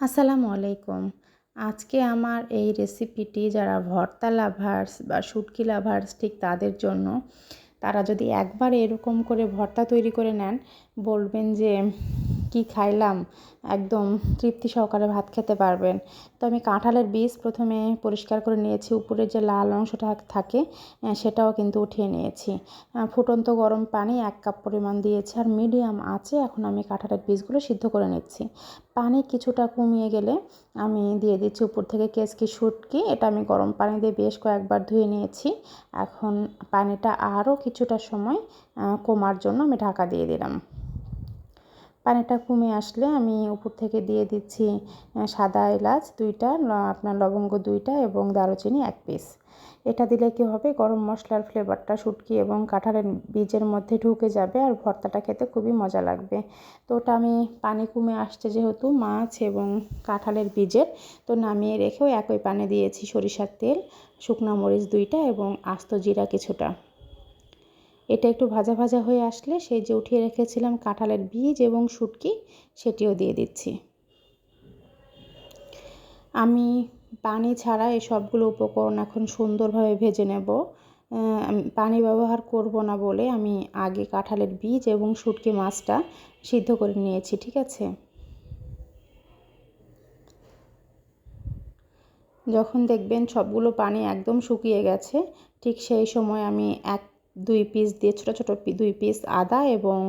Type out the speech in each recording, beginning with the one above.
আসসালামু আলাইকুম। আজকে আমার এই রেসিপিটি যারা ভর্তা লাভার্স বা শুটকি লাভার্স ঠিক তাদের জন্য, তারা যদি একবার এরকম করে ভর্তা তৈরি করে নেন, বলবেন যে কি খাইলাম? একদম তৃপ্তি সহকারে ভাত খেতে পারবেন। তো আমি কাঁঠালের বীজ প্রথমে পরিষ্কার করে নিয়েছি। উপরের যে লাল অংশটা থাকে সেটাও কিন্তু উঠিয়ে নিয়েছি। ফুটন্ত গরম পানি এক কাপ পরিমাণ দিয়েছি আর মিডিয়াম আছে এখন আমি কাঁঠালের বীজগুলো সিদ্ধ করে নিচ্ছি। পানি কিছুটা কমিয়ে গেলে আমি দিয়ে দিচ্ছি উপর থেকে কেসকি শুটকি এটা আমি গরম পানি দিয়ে বেশ কয়েকবার ধুয়ে নিয়েছি। এখন পানিটা আরও কিছুটা সময় কমার জন্য আমি ঢাকা দিয়ে দিলাম। পানিটা কমে আসলে আমি উপর থেকে দিয়ে দিচ্ছি সাদা এলাচ দুইটা আপনার লবঙ্গ দুইটা এবং দারুচিনি এক পিস এটা দিলে কী হবে? গরম মশলার ফ্লেভারটা শুটকি এবং কাঁঠালের বীজের মধ্যে ঢুকে যাবে আর ভর্তাটা খেতে খুবই মজা লাগবে। তো ওটা আমি, পানি কমে আসছে যেহেতু মাছ এবং কাঁঠালের বীজের, তো নামিয়ে রেখেও একই পানি দিয়েছি সরিষার তেল, শুকনো মরিচ দুইটা এবং আস্ত জিরা কিছুটা। এটা একটু ভাজা ভাজা হয়ে আসলে সেই যে উঠিয়ে রেখেছিলাম কাঁঠালের বীজ এবং শুটকি, সেটিও দিয়ে দিচ্ছি। আমি পানি ছাড়া এই সবগুলো উপকরণ এখন সুন্দরভাবে ভেজে নেব। পানি ব্যবহার করব না বলে আমি আগে কাঁঠালের বীজ এবং শুটকি মাছটা সিদ্ধ করে নিয়েছি, ঠিক আছে? যখন দেখবেন সবগুলো পানি একদম শুকিয়ে গেছে, ঠিক সেই সময় আমি এক দুই পিস দিয়ে ছোটো ছোটো দুই পিস আদা এবং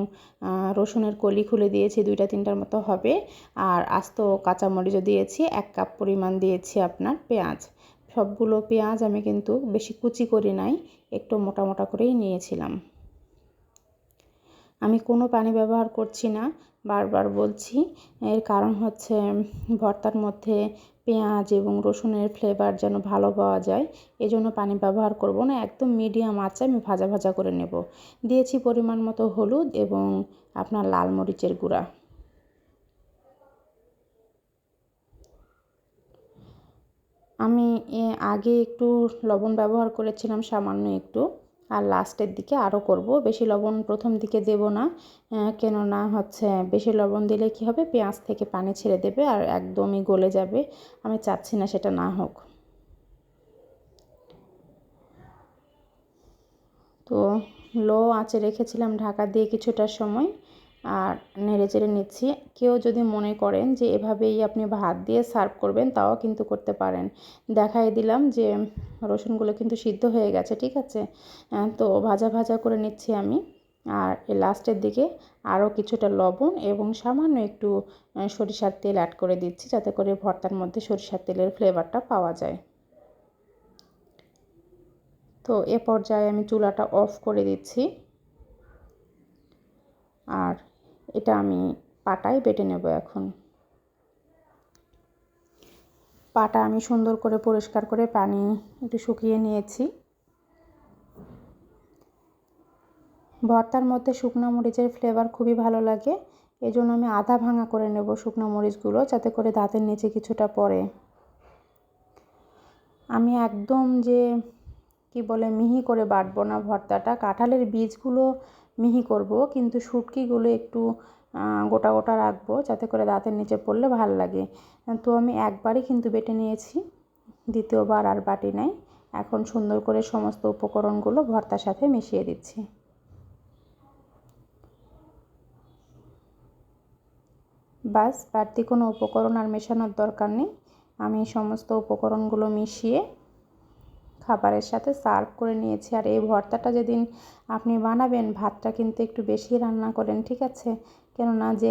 রসুনের কলি খুলে দিয়েছি, দুইটা তিনটার মতো হবে। আর আস্ত কাঁচামরিচও দিয়েছি, এক কাপ পরিমাণ দিয়েছি আপনার পেঁয়াজ। সবগুলো পেঁয়াজ আমি কিন্তু বেশি কুচি করি নাই, একটু মোটা মোটা করেই নিয়েছিলাম। আমি কোনো পানি ব্যবহার করছি না বারবার বলছি। এর কারণ হচ্ছে, ভর্তার মধ্যে পেঁয়াজ এবং রসুনের ফ্লেভার যেন ভালো পাওয়া যায়, এজন্য পানি ব্যবহার করব না, একদম মিডিয়াম আঁচে আমি ভাজা ভাজা করে নেব। দিয়েছি পরিমাণ মতো হলুদ এবং আপনার লাল মরিচের গুঁড়া। আমি আগে একটু লবণ ব্যবহার করেছিলাম, সামান্য একটু। আর লাস্টের দিকে আরও করব। বেশি লবণ প্রথম দিকে দেব না কেননা হচ্ছে বেশি লবণ দিলে কি হবে? পেঁয়াজ থেকে পানি ছেড়ে দেবে আর একদমই গলে যাবে। আমি চাচ্ছি না সেটা না হোক। তো লো আঁচে রেখেছিলাম ঢাকা দিয়ে কিছুটা সময়। আর নেড়ে চেড়ে নিচ্ছি। কেউ যদি মনে করেন যে এভাবেই আপনি ভাত দিয়ে সার্ভ করবেন, তাও কিন্তু করতে পারেন। দেখাই দিলাম যে রসুনগুলো কিন্তু সিদ্ধ হয়ে গেছে, ঠিক আছে? তো ভাজা ভাজা করে নিচ্ছি আমি। আর লাস্টের দিকে আরও কিছুটা লবণ এবং সামান্য একটু সরিষার তেল অ্যাড করে দিচ্ছি, যাতে করে ভর্তার মধ্যে সরিষার তেলের ফ্লেভারটা পাওয়া যায়। তো এ পর্যায়ে আমি চুলাটা অফ করে দিচ্ছি। আর এটা আমি পাটায় বেটে নেব এখন। পাটা আমি সুন্দর করে পরিষ্কার করে পানি একটু শুকিয়ে নিয়েছি। ভর্তার মধ্যে শুকনো মরিচের ফ্লেভার খুবই ভালো লাগে এই জন্য আমি আধা ভাঙা করে নেব শুকনো মরিচগুলো যাতে করে দাঁতের নিচে কিছুটা পড়ে। আমি একদম যে, কি বলে, মিহি করে বাটবো না ভর্তাটা। কাঁঠালের বীজগুলো মিহি করব, কিন্তু শুটকিগুলো একটু গোটা গোটা রাখব যাতে করে দাঁতের নিচে পড়লে ভালো লাগে। তো আমি একবারই কিন্তু বেটে নিয়েছি, দ্বিতীয়বার আর বাটি নাই। এখন সুন্দর করে সমস্ত উপকরণগুলো ভর্তার সাথে মিশিয়ে দিচ্ছি। বাস, বাড়তি কোনো উপকরণ আর মেশানোর দরকার নেই। আমি সমস্ত উপকরণগুলো মিশিয়ে খাবারের সাথে সার্ভ করে নিয়েছি। আর এই ভর্তাটা যেদিন আপনি বানাবেন, ভাতটা কিন্তু একটু বেশি রান্না করেন, ঠিক আছে? কেননা যে